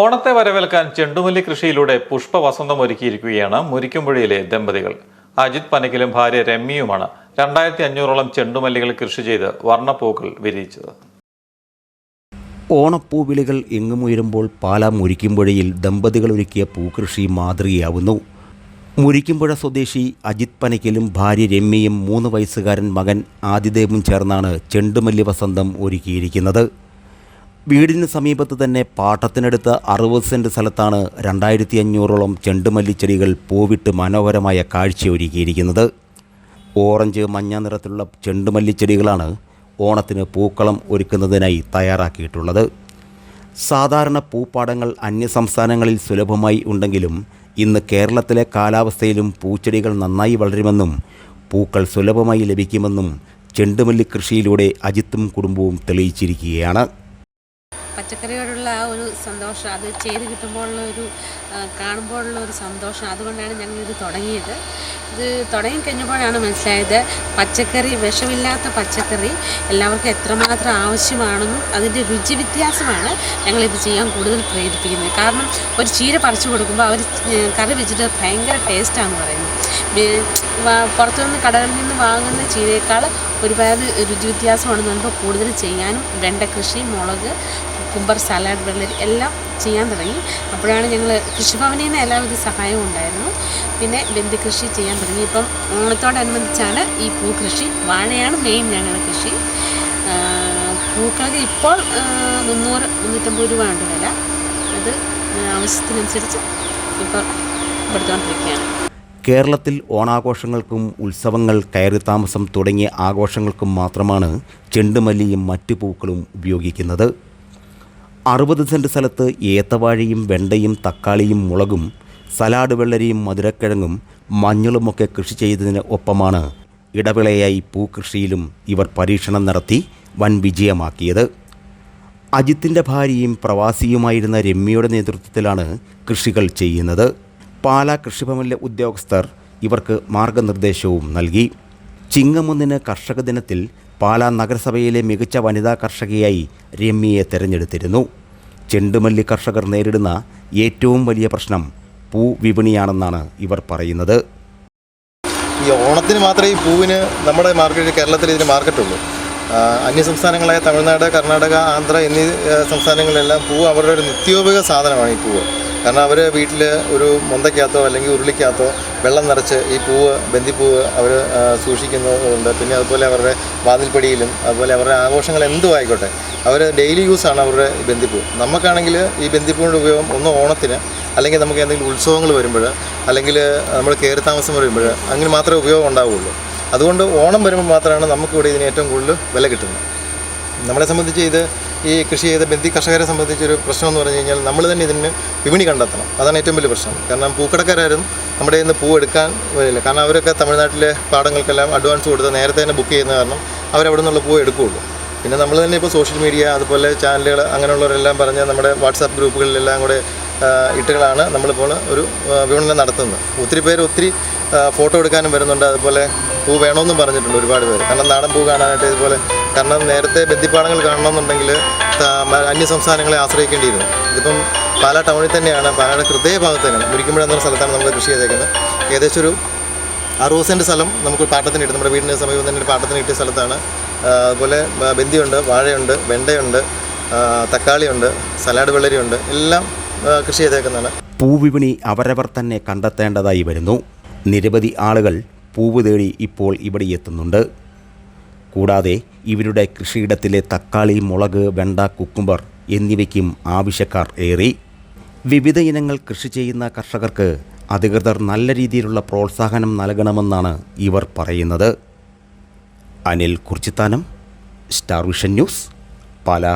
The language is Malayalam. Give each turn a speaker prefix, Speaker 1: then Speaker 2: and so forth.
Speaker 1: ഓണത്തെ വരവേൽക്കാൻ ചെണ്ടുമല്ലി കൃഷിയിലൂടെ പുഷ്പവസന്തം ഒരുക്കിയിരിക്കുകയാണ് മുരിക്കുമ്പുഴയിലെ ദമ്പതികൾ. അജിത് പനക്കിലും ഭാര്യ രമ്യയുമാണ് രണ്ടായിരത്തി അഞ്ഞൂറോളം ചെണ്ടുമല്ലികൾ കൃഷി ചെയ്ത് വർണപ്പൂക്കൾ വിരിയിച്ചത്.
Speaker 2: ഓണപ്പൂവിളികൾ എങ്ങുമുയരുമ്പോൾ പാലാ മുരിക്കുമ്പുഴയിൽ ദമ്പതികൾ ഒരുക്കിയ പൂക്കൃഷി മാതൃകയാവുന്നു. മുരിക്കുമ്പുഴ സ്വദേശി അജിത് പനക്കിലും ഭാര്യ രമ്യയും മൂന്ന് വയസ്സുകാരൻ മകൻ ആദിദേവും ചേർന്നാണ് ചെണ്ടുമല്ലി വസന്തം ഒരുക്കിയിരിക്കുന്നത്. വീടിന് സമീപത്ത് തന്നെ പാട്ടത്തിനടുത്ത അറുപത് സെന്റ് സ്ഥലത്താണ് രണ്ടായിരത്തി അഞ്ഞൂറോളം ചെണ്ടുമല്ലിച്ചെടികൾ പൂവിട്ട് മനോഹരമായ കാഴ്ചയൊരുക്കിയിരിക്കുന്നത്. ഓറഞ്ച് മഞ്ഞ നിറത്തിലുള്ള ചെണ്ടുമല്ലിച്ചെടികളാണ് ഓണത്തിന് പൂക്കളം ഒരുക്കുന്നതിനായി തയ്യാറാക്കിയിട്ടുള്ളത്. സാധാരണ പൂപ്പാടങ്ങൾ അന്യസംസ്ഥാനങ്ങളിൽ സുലഭമായി ഉണ്ടെങ്കിലും ഇന്ന് കേരളത്തിലെ കാലാവസ്ഥയിലും പൂച്ചെടികൾ നന്നായി വളരുമെന്നും പൂക്കൾ സുലഭമായി ലഭിക്കുമെന്നും ചെണ്ടുമല്ലി കൃഷിയിലൂടെ അജിത്തും കുടുംബവും തെളിയിച്ചിരിക്കുകയാണ്.
Speaker 3: പച്ചക്കറിയോടുള്ള ആ ഒരു സന്തോഷം അത് ചെയ്ത് കിട്ടുമ്പോഴുള്ള ഒരു കാണുമ്പോഴുള്ള ഒരു സന്തോഷം അതുകൊണ്ടാണ് ഞങ്ങൾ ഇത് തുടങ്ങിയത്. ഇത് തുടങ്ങിക്കഴിഞ്ഞപ്പോഴാണ് മനസ്സിലായത് പച്ചക്കറി വിഷമില്ലാത്ത പച്ചക്കറി എല്ലാവർക്കും എത്രമാത്രം ആവശ്യമാണെന്നും അതിന്റെ രുചി വ്യത്യാസമാണ് ഞങ്ങളിത് ചെയ്യാൻ കൂടുതൽ പ്രേരിപ്പിക്കുന്നത്. കാരണം ഒരു ചീര പറിച്ചു കൊടുക്കുമ്പോൾ അവർ കറി വെച്ചിട്ട് ഭയങ്കര ടേസ്റ്റാണെന്ന് പറയുന്നത് പുറത്തുനിന്ന് കടകളിൽ നിന്ന് വാങ്ങുന്ന ചീരയേക്കാൾ ഒരുപാട് രുചി വ്യത്യാസമാണെന്ന് പറയുമ്പോൾ കൂടുതൽ ചെയ്യാനും. വെണ്ട കൃഷി മുളക് കുക്കുംബർ സലാഡ് വെള്ളരി എല്ലാം ചെയ്യാൻ തുടങ്ങി. അപ്പോഴാണ് ഞങ്ങൾ കൃഷിഭവനിൽ നിന്ന് എല്ലാവിധ സഹായവും ഉണ്ടായിരുന്നു. പിന്നെ ബന്ദി കൃഷി ചെയ്യാൻ തുടങ്ങി. ഇപ്പം ഓണത്തോടനുബന്ധിച്ചാണ് ഈ പൂ കൃഷി. വാഴയാണ് മെയിൻ ഞങ്ങളുടെ കൃഷി. പൂക്കൾക്ക് ഇപ്പോൾ മുന്നൂറ് മുന്നൂറ്റമ്പത് രൂപ ഉണ്ട് വില. അത് ആവശ്യത്തിനനുസരിച്ച് ഇപ്പോൾ കൊടുത്തുകൊണ്ടിരിക്കുകയാണ്
Speaker 2: കേരളത്തിൽ ഓണാഘോഷങ്ങൾക്കും ഉത്സവങ്ങൾ കയറി താമസം തുടങ്ങിയ ആഘോഷങ്ങൾക്കും മാത്രമാണ് ചെണ്ടുമല്ലിയും മറ്റു പൂക്കളും ഉപയോഗിക്കുന്നത്. അറുപത് സെന്റ് സ്ഥലത്ത് ഏത്തവാഴയും വെണ്ടയും തക്കാളിയും മുളകും സലാഡ് വെള്ളരിയും മധുരക്കിഴങ്ങും മഞ്ഞളുമൊക്കെ കൃഷി ചെയ്തതിന് ഒപ്പമാണ് ഇടവിളയായി പൂക്കൃഷിയിലും ഇവർ പരീക്ഷണം നടത്തി വൻ വിജയമാക്കിയത്. അജിത്തിന്റെ ഭാര്യയും പ്രവാസിയുമായിരുന്ന രമ്യയുടെ നേതൃത്വത്തിലാണ് കൃഷികൾ ചെയ്യുന്നത്. പാലാ കൃഷിഭവനിലെ ഉദ്യോഗസ്ഥർ ഇവർക്ക് മാർഗനിർദ്ദേശവും നൽകി. ചിങ്ങമൊന്നിന് കർഷക ദിനത്തിൽ പാലാ നഗരസഭയിലെ മികച്ച വനിതാ കർഷകയായി രമ്യയെ തെരഞ്ഞെടുത്തിരുന്നു. ചെണ്ടുമല്ലി കർഷകർ നേരിടുന്ന ഏറ്റവും വലിയ പ്രശ്നം പൂ വിപണിയാണെന്നാണ് ഇവർ പറയുന്നത്.
Speaker 4: ഈ ഓണത്തിന് മാത്രമേ ഈ പൂവിന് നമ്മുടെ മാർക്കറ്റ് കേരളത്തിൽ ഇതിന് മാർക്കറ്റുള്ളൂ. അന്യ സംസ്ഥാനങ്ങളായ തമിഴ്നാട് കർണാടക ആന്ധ്ര എന്നീ സംസ്ഥാനങ്ങളിലെല്ലാം പൂവ് അവരുടെ ഒരു നിത്യോപയോഗ സാധനമാണ് ഈ പൂവ്. കാരണം അവർ വീട്ടിൽ ഒരു മുന്തക്കകത്തോ അല്ലെങ്കിൽ ഉരുളിക്കകത്തോ വെള്ളം നിറച്ച് ഈ പൂവ് ബന്ദിപ്പൂവ് അവർ സൂക്ഷിക്കുന്നതുകൊണ്ട് പിന്നെ അതുപോലെ അവരുടെ വാതിൽപ്പടിയിലും അതുപോലെ അവരുടെ ആഘോഷങ്ങൾ എന്തും ആയിക്കോട്ടെ. അവർ ഡെയിലി യൂസാണ് അവരുടെ ബന്ദിപ്പൂ. നമുക്കാണെങ്കിൽ ഈ ബന്ദിപ്പൂവിന്റെ ഉപയോഗം ഒന്ന് ഓണത്തിന് അല്ലെങ്കിൽ നമുക്ക് എന്തെങ്കിലും ഉത്സവങ്ങൾ വരുമ്പോൾ അല്ലെങ്കിൽ നമ്മൾ കയറി താമസം വരുമ്പോൾ അങ്ങനെ മാത്രമേ ഉപയോഗം ഉണ്ടാവുകയുള്ളൂ അതുകൊണ്ട് ഓണം വരുമ്പോൾ മാത്രമാണ് നമുക്കിവിടെ ഇതിന് ഏറ്റവും കൂടുതൽ വില കിട്ടുന്നത്. നമ്മളെ സംബന്ധിച്ച് ഇത് ഈ കൃഷി ചെയ്ത ബന്ധി കർഷകരെ സംബന്ധിച്ചൊരു പ്രശ്നം എന്ന് പറഞ്ഞു കഴിഞ്ഞാൽ നമ്മൾ തന്നെ ഇതിന് വിപണി കണ്ടെത്തണം. അതാണ് ഏറ്റവും വലിയ പ്രശ്നം. കാരണം പൂക്കടക്കാരും നമ്മുടെ ഇന്ന് പൂ എടുക്കാൻ വരില്ല. കാരണം അവരൊക്കെ തമിഴ്നാട്ടിലെ പാടങ്ങൾക്കെല്ലാം അഡ്വാൻസ് കൊടുത്ത് നേരത്തെ തന്നെ ബുക്ക് ചെയ്യുന്ന കാരണം അവരവിടെ നിന്നുള്ള പൂ എടുക്കുകയുള്ളൂ. പിന്നെ നമ്മൾ തന്നെ ഇപ്പോൾ സോഷ്യൽ മീഡിയ അതുപോലെ ചാനലുകൾ അങ്ങനെയുള്ളവരെല്ലാം പറഞ്ഞ് നമ്മുടെ വാട്സാപ്പ് ഗ്രൂപ്പുകളിലെല്ലാം കൂടെ ഇട്ടുകളാണ് നമ്മളിപ്പോൾ ഒരു വിപണനം നടത്തുന്നത്. ഒത്തിരി പേര് ഒത്തിരി ഫോട്ടോ എടുക്കാനും വരുന്നുണ്ട്. അതുപോലെ പൂ വേണമെന്നും പറഞ്ഞിട്ടുണ്ട് ഒരുപാട് പേര്. കാരണം നാടൻ പൂ കാണാനായിട്ട് ഇതുപോലെ കാരണം നേരത്തെ ബന്ദിപ്പാടങ്ങൾ കാണണമെന്നുണ്ടെങ്കിൽ അന്യ സംസ്ഥാനങ്ങളെ ആശ്രയിക്കേണ്ടിയിരുന്നു. ഇതിപ്പം പാലാ ടൗണിൽ തന്നെയാണ് പാലയുടെ ഹൃദയഭാഗത്ത് തന്നെ മുരിക്കുമ്പുഴ എന്ന സ്ഥലത്താണ് നമ്മൾ കൃഷി ചെയ്തേക്കുന്നത്. ഏകദേശം ഒരു അറുപത് സെന്റ് സ്ഥലം നമുക്ക് പാട്ടത്തിന് കിട്ടും നമ്മുടെ വീടിന് സമീപം തന്നെ ഒരു പാട്ടത്തിന് കിട്ടിയ സ്ഥലത്താണ് അതുപോലെ ബന്ദിയുണ്ട് വാഴയുണ്ട് വെണ്ടയുണ്ട് തക്കാളിയുണ്ട് സലാഡ് വെള്ളരിയുണ്ട് എല്ലാം കൃഷി ചെയ്തേക്കുന്നതാണ്.
Speaker 2: പൂവിപണി അവരവർ തന്നെ കണ്ടെത്തേണ്ടതായി വരുന്നു. നിരവധി ആളുകൾ പൂവ് തേടി ഇപ്പോൾ ഇവിടെ എത്തുന്നുണ്ട്. കൂടാതെ ഇവരുടെ കൃഷിയിടത്തിലെ തക്കാളി മുളക് വെണ്ട കുക്കുംബർ എന്നിവയ്ക്കും ആവശ്യക്കാർ ഏറി. വിവിധ ഇനങ്ങൾ കൃഷി ചെയ്യുന്ന കർഷകർക്ക് അധികൃതർ നല്ല രീതിയിലുള്ള പ്രോത്സാഹനം നൽകണമെന്നാണ് ഇവർ പറയുന്നത്. Anil Kurichithanam star vision news Pala.